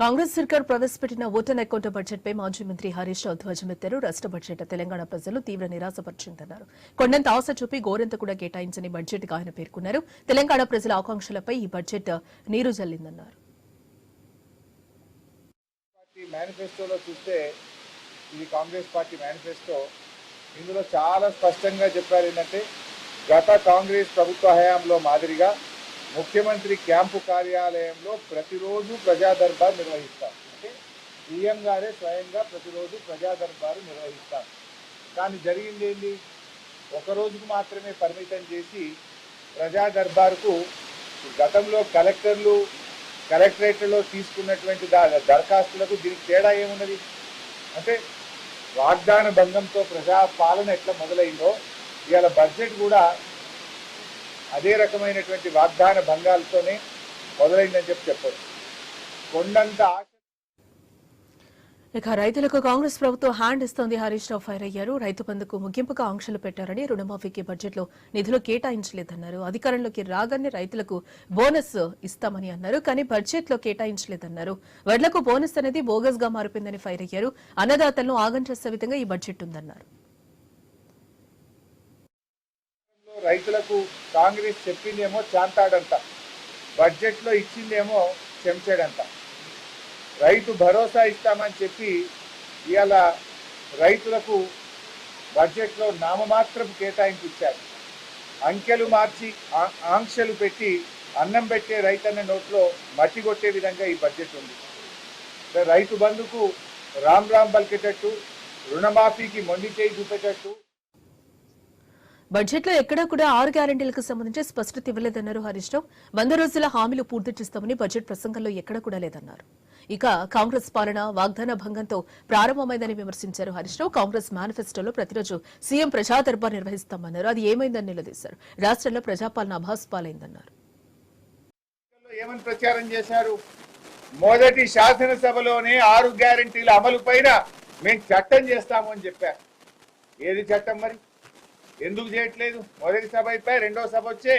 కాంగ్రెస్ సర్కార్ ప్రవేశపెట్టిన vote on account budget పై మాజీ మంత్రి హరీష్ రావు ధ్వజమెత్తారు రాష్ట్ర బడ్జెట్ తెలంగాణ ప్రజలు తీవ్ర నిరాశపరిచిందన్నారు. కొండంత ఆశ చూపి గోరెంత కూడా కేటాయించని బడ్జెట్ ఆయన పేర్కొన్నారు. తెలంగాణ ప్రజల ఆకాంక్షలపై ఈ బడ్జెట్ నీరు జల్లిందన్నారు. మేనిఫెస్టోలో చూస్తే ఇది కాంగ్రెస్ పార్టీ మేనిఫెస్టో. ఇందులో చాలా స్పష్టంగా చెప్పారు ఏంటంటే గత కాంగ్రెస్ ప్రభుత్వ హయాంలో మాదిరిగా ముఖ్యమంత్రి క్యాంపు కార్యాలయంలో ప్రతిరోజు ప్రజా దర్బార్ నిర్వహిస్తారు. అంటే సీఎం గారే స్వయంగా ప్రతిరోజు ప్రజా దర్బారు నిర్వహిస్తారు. కానీ జరిగింది ఏంటి? ఒకరోజుకు మాత్రమే పరిమితం చేసి ప్రజా దర్బారుకు గతంలో కలెక్టర్లు కలెక్టరేట్లో తీసుకున్నటువంటి దా- దరఖాస్తులకు దీనికి తేడా ఏమున్నది? అంటే వాగ్దాన భంగంతో ప్రజా పాలన ఎట్లా మొదలైందో ఇవాళ బడ్జెట్ కూడా అదే రకమైనటువంటి వాగ్దాన భంగాలతోనే మొదలైందని చెప్పి చెప్పొచ్చు. కొండంత ఆశ ఇక రైతులకు కాంగ్రెస్ ప్రభుత్వం హ్యాండ్ ఇస్తోంది హరీష్ రావు ఫైర్ అయ్యారు. రైతు బంధుకు ముగింపుగా ఆంక్షలు పెట్టారని రుణమాఫీకి బడ్జెట్లో నిధులు కేటాయించలేదన్నారు. అధికారంలోకి రాగానే రైతులకు బోనస్ ఇస్తామని అన్నారు కానీ బడ్జెట్లో కేటాయించలేదన్నారు. వడ్లకు బోనస్ అనేది బోగస్గా మారిపోయిందని ఫైర్ అయ్యారు. అన్నదాతలను ఆగం చేసే విధంగా ఈ బడ్జెట్ ఉందన్నారు లో రైతులకు కాంగ్రెస్ చెప్పిందేమో చాంతాడంట. బడ్జెట్లో ఇచ్చిందేమో చెంచాడంత రైతు భరోసా ఇస్తామని చెప్పి ఇవాళ రైతులకు బడ్జెట్లో నామమాత్రపు కేటాయింపు ఇచ్చారు అంకెలు మార్చి ఆంక్షలు పెట్టి అన్నం పెట్టే రైతన్న నోట్లో మట్టి కొట్టే విధంగా ఈ బడ్జెట్ ఉంది. రైతు బంధుకు రామ్ రామ్ పలికేటట్టు రుణమాఫీకి మొండి చేయి చూపేటట్టు బడ్జెట్లో ఎక్కడా కూడా ఆరు గ్యారంటీలకు సంబంధించి స్పష్టత ఇవ్వలేదన్నారు హరీష్ రావు. వంద రోజుల హామీలు పూర్తి చేస్తామని బడ్జెట్ ప్రసంగంలో ఎక్కడ కూడా లేదన్నారు. ఇక కాంగ్రెస్ పాలన వాగ్దాన భంగంతో ప్రారంభమైందని విమర్శించారు హరీష్ రావు. కాంగ్రెస్ మేనిఫెస్టోలో ప్రతిరోజు సీఎం ప్రజా దర్బార్ నిర్వహిస్తామన్నారు. అది ఏమైందని నిలదీశారు. రాష్ట్రంలో ప్రజాపాలన అభాస్పాలైందన్నారు ఏమని ప్రచారం చేశారు? మొదటి శాసనసభలోనే ఆరు గ్యారంటీల అమలు పైన మేము చట్టం చేస్తాము అని చెప్పారు. ఏది చట్టం మరి? ఎందుకు చేయట్లేదు? మొదటి సభ అయిపోయి రెండో సభ వచ్చే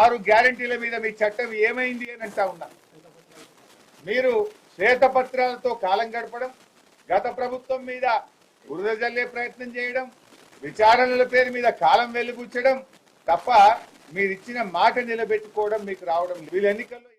ఆరు గ్యారంటీల మీద మీ చట్టం ఏమైంది అని అంటా ఉన్నా. మీరు శ్వేతపత్రాలతో కాలం గడపడం గత ప్రభుత్వం మీద బురద జల్లే ప్రయత్నం చేయడం విచారణల పేరు మీద కాలం వెలుగుచ్చడం తప్ప మీరు ఇచ్చిన మాట నిలబెట్టుకోవడం మీకు రావడం వీళ్ళు ఎన్నికల్లో